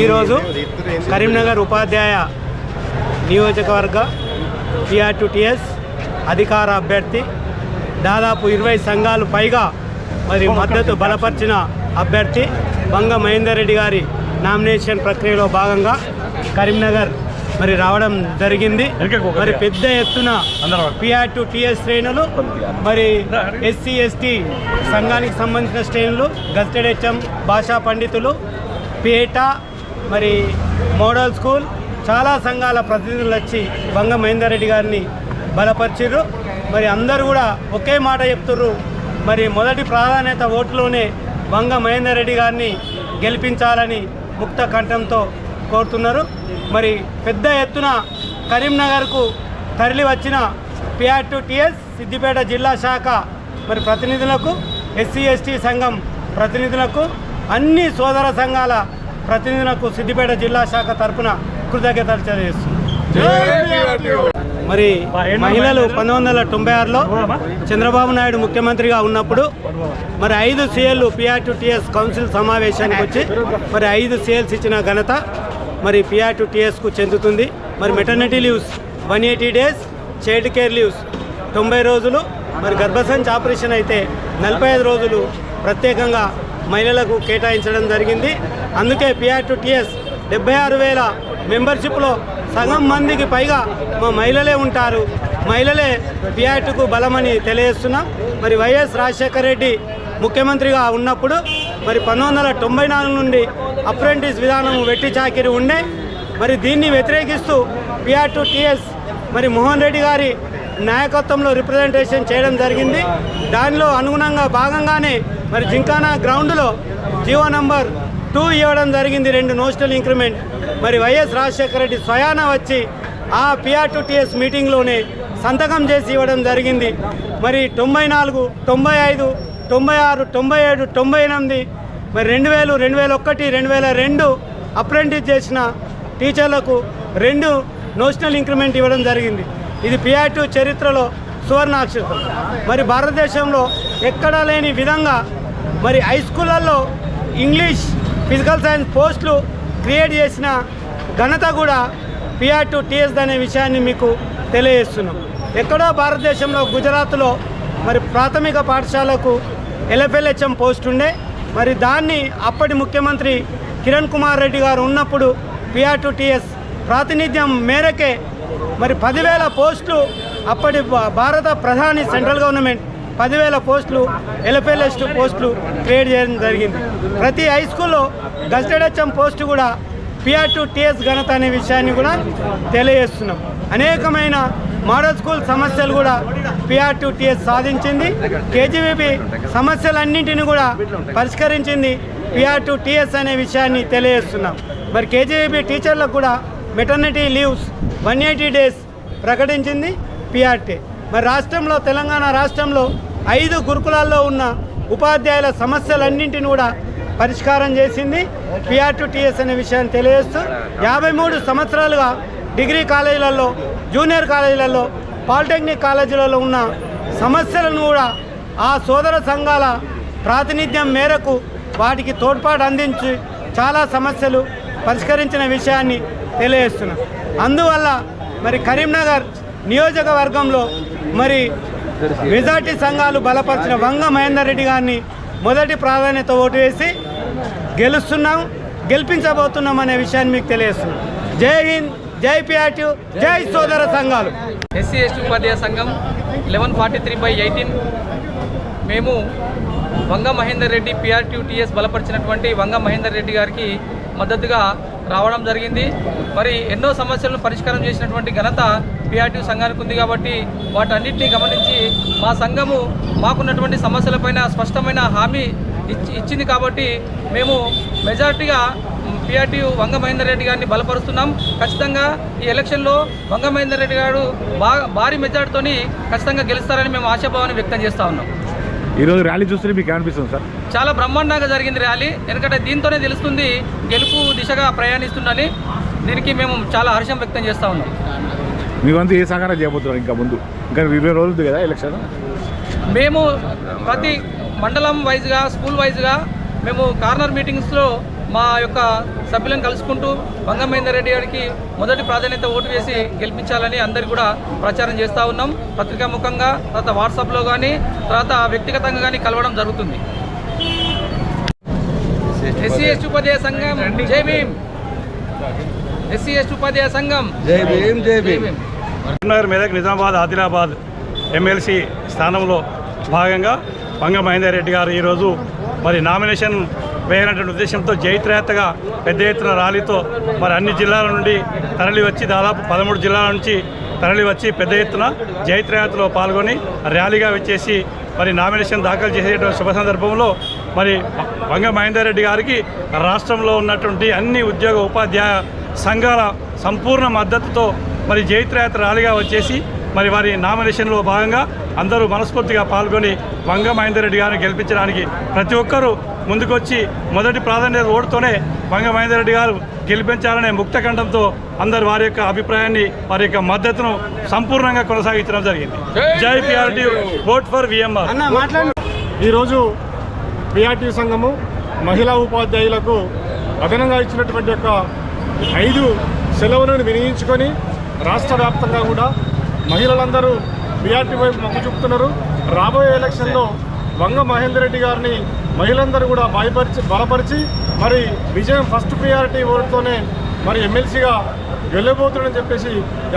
ఈరోజు కరీంనగర్ ఉపాధ్యాయ నియోజకవర్గ TR to TS అధికార అభ్యర్థి దాదాపు ఇరవై సంఘాలు పైగా మరి మద్దతు బలపరిచిన అభ్యర్థి బంగ మహేందర్ రెడ్డి గారి నామినేషన్ ప్రక్రియలో భాగంగా కరీంనగర్ మరి రావడం జరిగింది. మరి పెద్ద ఎత్తున పిఆర్ టు టిఎస్ శ్రేణులు మరి ఎస్సీ ఎస్టీ సంఘానికి సంబంధించిన శ్రేణులు గజెటెడ్ హెచ్ఎం భాషా పండితులు పేట మరి మోడల్ స్కూల్ చాలా సంఘాల ప్రతినిధులు వచ్చి బంగ మహేందర్ రెడ్డి గారిని బలపరిచిర్రు. మరి అందరూ కూడా ఒకే మాట చెప్తుర్రు. మరి మొదటి ప్రాధాన్యత ఓటులోనే భంగ మహేందర్ రెడ్డి గారిని గెలిపించాలని ముక్త కంఠంతో కోరుతున్నారు. మరి పెద్ద ఎత్తున కరీంనగర్కు తరలి వచ్చిన పిఆర్ టు టిఎస్ సిద్దిపేట జిల్లా శాఖ మరి ప్రతినిధులకు ఎస్సీ ఎస్టీ సంఘం ప్రతినిధులకు అన్ని సోదర సంఘాల ప్రతినిధులకు సిద్దిపేట జిల్లా శాఖ తరపున కృతజ్ఞతలు తెలియజేస్తుంది మరి మహిళలు పంతొమ్మిది వందల తొంభై ఆరులో చంద్రబాబు నాయుడు ముఖ్యమంత్రిగా ఉన్నప్పుడు మరి ఐదు CL PR TU TS council సమావేశానికి వచ్చి మరి ఐదు సీఎల్స్ ఇచ్చిన ఘనత మరి పిఆర్ టు టిఎస్కు చెందుతుంది. మరి maternity leaves one eighty days child care leaves తొంభై రోజులు మరి గర్భసంచి ఆపరేషన్ అయితే నలభై ఐదు రోజులు ప్రత్యేకంగా మహిళలకు కేటాయించడం జరిగింది. అందుకే పిఆర్ టు టిఎస్ డెబ్బై ఆరు వేల మెంబర్షిప్లో సగం మందికి పైగా మా మహిళలే ఉంటారు. మహిళలే పిఆర్టీకు బలమని తెలియజేస్తున్నాం. మరి వైఎస్ రాజశేఖర రెడ్డి ముఖ్యమంత్రిగా ఉన్నప్పుడు మరి పంతొమ్మిది తొంభై నాలుగు నుండి అప్రెంటిస్ విధానం వెట్టి చాకిరి ఉండే. మరి దీన్ని వ్యతిరేకిస్తూ పిఆర్ టు టిఎస్ మరి మోహన్ రెడ్డి గారి నాయకత్వంలో రిప్రజెంటేషన్ చేయడం జరిగింది. దానిలో అనుగుణంగా భాగంగానే మరి జింకానా గ్రౌండ్లో జీవో నంబర్ టూ ఇవ్వడం జరిగింది రెండు నోషనల్ ఇంక్రిమెంట్. మరి వైఎస్ రాజశేఖర రెడ్డి స్వయాన వచ్చి ఆ పిఆర్ టు టీఎస్ మీటింగ్లోనే సంతకం చేసి ఇవ్వడం జరిగింది. మరి తొంభై నాలుగు తొంభై ఐదు తొంభై ఆరు తొంభై ఏడు తొంభై ఎనిమిది మరి రెండు వేలు రెండు వేల ఒకటి రెండు వేల రెండు అప్రెంటిస్ చేసిన టీచర్లకు రెండు నోషనల్ ఇంక్రిమెంట్ ఇవ్వడం జరిగింది. ఇది పిఆర్ చరిత్రలో సువర్ణాక్షరం మరి భారతదేశంలో ఎక్కడా లేని విధంగా మరి హై స్కూళ్ళల్లో ఇంగ్లీష్ ఫిజికల్ సైన్స్ పోస్టులు క్రియేట్ చేసిన ఘనత కూడా పిఆర్ టు టీఎస్ అనే విషయాన్ని మీకు తెలియజేస్తున్నాం. ఎక్కడో భారతదేశంలో గుజరాత్లో మరి ప్రాథమిక పాఠశాలకు ఎల్ఎఫ్ఎల్హెచ్ఎం పోస్ట్ ఉండే. మరి దాన్ని అప్పటి ముఖ్యమంత్రి కిరణ్ కుమార్ రెడ్డి గారు ఉన్నప్పుడు పిఆర్ టు టీఎస్ ప్రాతినిధ్యం మేరకే మరి పదివేల పోస్టులు అప్పటి భారత ప్రధాని సెంట్రల్ గవర్నమెంట్ పదివేల పోస్టులు ఎల్ఎఫ్ఎల్ఎస్ పోస్టులు క్రియేట్ చేయడం జరిగింది. ప్రతి హై స్కూల్లో గజెటెడ్ హెచ్ఎం పోస్టు కూడా పిఆర్ టు టీఎస్ ఘనత అనే విషయాన్ని కూడా తెలియజేస్తున్నాం. అనేకమైన మోడల్ స్కూల్ సమస్యలు కూడా పిఆర్ టు టీఎస్ సాధించింది. కేజీబీబీ సమస్యలన్నింటినీ కూడా పరిష్కరించింది పిఆర్ టు టీఎస్ అనే విషయాన్ని తెలియజేస్తున్నాం. మరి కేజీబీ టీచర్లకు కూడా maternity leaves one eighty days ప్రకటించింది పిఆర్టీ. మరి రాష్ట్రంలో తెలంగాణ రాష్ట్రంలో ఐదు గురుకులాల్లో ఉన్న ఉపాధ్యాయుల సమస్యలన్నింటిని కూడా పరిష్కారం చేసింది పిఆర్ టు టీఎస్ అనే విషయాన్ని తెలియజేస్తూ యాభై మూడు సంవత్సరాలుగా డిగ్రీ కాలేజీలలో జూనియర్ కాలేజీలలో పాలిటెక్నిక్ కాలేజీలలో ఉన్న సమస్యలను కూడా ఆ సోదర సంఘాల ప్రాతినిధ్యం మేరకు వాటికి తోడ్పాటు అందించి చాలా సమస్యలు పరిష్కరించిన విషయాన్ని తెలియజేస్తున్నాం. అందువల్ల మరి కరీంనగర్ నియోజకవర్గంలో మరి మెజార్టీ సంఘాలు బలపరిచిన వంగ మహేందర్ రెడ్డి గారిని మొదటి ప్రాధాన్యత ఓటు వేసి గెలుస్తున్నాం గెలిపించబోతున్నాం అనే విషయాన్ని మీకు తెలియజేస్తున్నాం. జై హింద్ జై పిఆర్టీ జై సోదర సంఘాలు. ఎస్సీ ఎస్టీ ఉపాధ్యాయ సంఘం eleven forty three by eighteen మేము వంగ మహేందర్ రెడ్డి పిఆర్టీటీఎస్ బలపరిచినటువంటి వంగ మహేందర్ రెడ్డి గారికి మద్దతుగా రావడం జరిగింది. మరి ఎన్నో సమస్యలను పరిష్కారం చేసినటువంటి ఘనత పిఆర్టీ సంఘానికి ఉంది కాబట్టి వాటన్నిటినీ గమనించి మా సంఘము మాకున్నటువంటి సమస్యలపైన స్పష్టమైన హామీ ఇచ్చి ఇచ్చింది కాబట్టి మేము మెజార్టీగా పిఆర్టీ వంగ మహేందర్ రెడ్డి గారిని బలపరుస్తున్నాం. ఖచ్చితంగా ఈ ఎలక్షన్లో వంగ మహేందర్ రెడ్డి గారు బా భారీ మెజార్టీతోని ఖచ్చితంగా గెలుస్తారని మేము ఆశాభావాన్ని వ్యక్తం చేస్తూ ఉన్నాం. ఈరోజు ర్యాలీ చూస్తే మీకు అనిపిస్తుంది సార్. చాలా బ్రహ్మాండంగా జరిగింది ర్యాలీ. ఎందుకంటే దీంతోనే తెలుస్తుంది గెలుపు దిశగా ప్రయాణిస్తుందని. దీనికి మేము చాలా హర్షం వ్యక్తం చేస్తా ఉన్నాం. మీ వంతు ఏ సహకారం చేయబోతున్నారు ఇంకా ముందు? ఇంకా ఇరవై రోజులు కదా ఎలక్షన్? మేము ప్రతి మండలం వైజ్గా స్కూల్ వైజ్గా మేము కార్నర్ మీటింగ్స్లో మా యొక్క సభ్యులను కలుసుకుంటూ వంగ మహేందర్ రెడ్డి గారికి మొదటి ప్రాధాన్యత ఓటు వేసి గెలిపించాలని అందరికీ కూడా ప్రచారం చేస్తూ ఉన్నాం. పత్రికాముఖంగా తర్వాత వాట్సాప్లో కానీ తర్వాత వ్యక్తిగతంగా కానీ కలవడం జరుగుతుంది. ఎస్సీ ఎస్టీ ఉపాధ్యాయ సంఘం. జై భీమ్. ఎస్సీ ఎస్టీ ఉపాధ్యాయ సంఘం. జై భీమ్ జై భీమ్. కరీంనగర్ మెదక్ నిజామాబాద్ ఆదిలాబాద్ ఎమ్మెల్సీ స్థానంలో భాగంగా వంగ మహేందర్ రెడ్డి గారు ఈరోజు మరి నామినేషన్ వేయాలనేటువంటి ఉద్దేశంతో జైత్రయాత్రగా పెద్ద ఎత్తున ర్యాలీతో మరి అన్ని జిల్లాల నుండి తరలి వచ్చి దాదాపు పదమూడు జిల్లాల నుంచి తరలి వచ్చి పెద్ద ఎత్తున జైత్రయాత్రలో పాల్గొని ర్యాలీగా వచ్చేసి మరి నామినేషన్ దాఖలు చేసేటువంటి శుభ సందర్భంలో మరి వంగ మహేందర్ రెడ్డి గారికి రాష్ట్రంలో ఉన్నటువంటి అన్ని ఉద్యోగ ఉపాధ్యాయ సంఘాల సంపూర్ణ మద్దతుతో మరి జైత్రయాత్ర ర్యాలీగా వచ్చేసి మరి వారి నామినేషన్లో భాగంగా అందరూ మనస్ఫూర్తిగా పాల్గొని వంగ మహేందర్ రెడ్డి గారిని గెలిపించడానికి ప్రతి ఒక్కరూ ముందుకొచ్చి మొదటి ప్రాధాన్యత ఓటుతోనే వంగ మహేందర్ రెడ్డి గారు గెలిపించాలనే ముక్తకంఠంతో అందరు వారి యొక్క అభిప్రాయాన్ని వారి యొక్క మద్దతును సంపూర్ణంగా కొనసాగించడం జరిగింది. జై పిఆర్టీ ఓట్ ఫర్ విఎంఆర్. ఈరోజు పిఆర్టీ సంఘము మహిళా ఉపాధ్యాయులకు అదనంగా ఇచ్చినటువంటి యొక్క ఐదు సెలవులను వినియోగించుకొని రాష్ట్ర వ్యాప్తంగా కూడా మహిళలందరూ పిఆర్టీ వైపు మొగ్గు చూపుతున్నారు. రాబోయే ఎలక్షన్లో వంగ మహేందర్ రెడ్డి గారిని మహిళలందరూ కూడా బలపరిచి బలపరిచి మరి విజయం ఫస్ట్ ప్రియారిటీ ఓటుతోనే మరి ఎమ్మెల్సీగా వెళ్ళబోతున్నాడని చెప్పేసి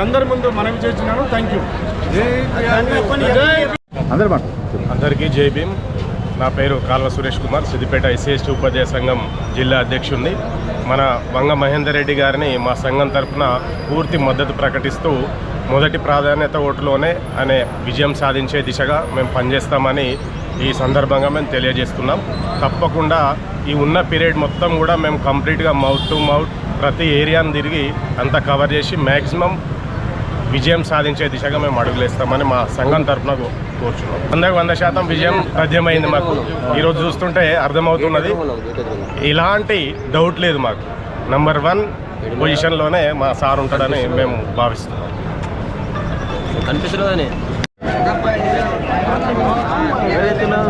అందరి ముందు మనవి చేస్తున్నాను. Thank you. అందరికీ జై భీమ్. నా పేరు కాల్వ సురేష్ కుమార్ సిద్దిపేట ఎస్సీ ఉపాధ్యాయ సంఘం జిల్లా అధ్యక్షుడిని మన వంగ మహేందర్ రెడ్డి గారిని మా సంఘం తరఫున పూర్తి మద్దతు ప్రకటిస్తూ మొదటి ప్రాధాన్యత ఓటులోనే అనే విజయం సాధించే దిశగా మేము పనిచేస్తామని ఈ సందర్భంగా మేము తెలియజేస్తున్నాం. తప్పకుండా ఈ ఉన్న పీరియడ్ మొత్తం కూడా మేము కంప్లీట్గా మౌత్ టు మౌత్ ప్రతి ఏరియాను తిరిగి అంతా కవర్ చేసి మ్యాక్సిమం విజయం సాధించే దిశగా మేము అడుగులేస్తామని మా సంఘం తరఫున కోరుచున్నాం వందకు వంద శాతం విజయం తథ్యమైంది మాకు ఈరోజు చూస్తుంటే అర్థమవుతున్నది ఇలాంటి డౌట్ లేదు మాకు నంబర్ వన్ పొజిషన్లోనే మా సార్ ఉంటాడని మేము భావిస్తున్నాం అనిపిస్తున్నదని ఎవరైతున్నావు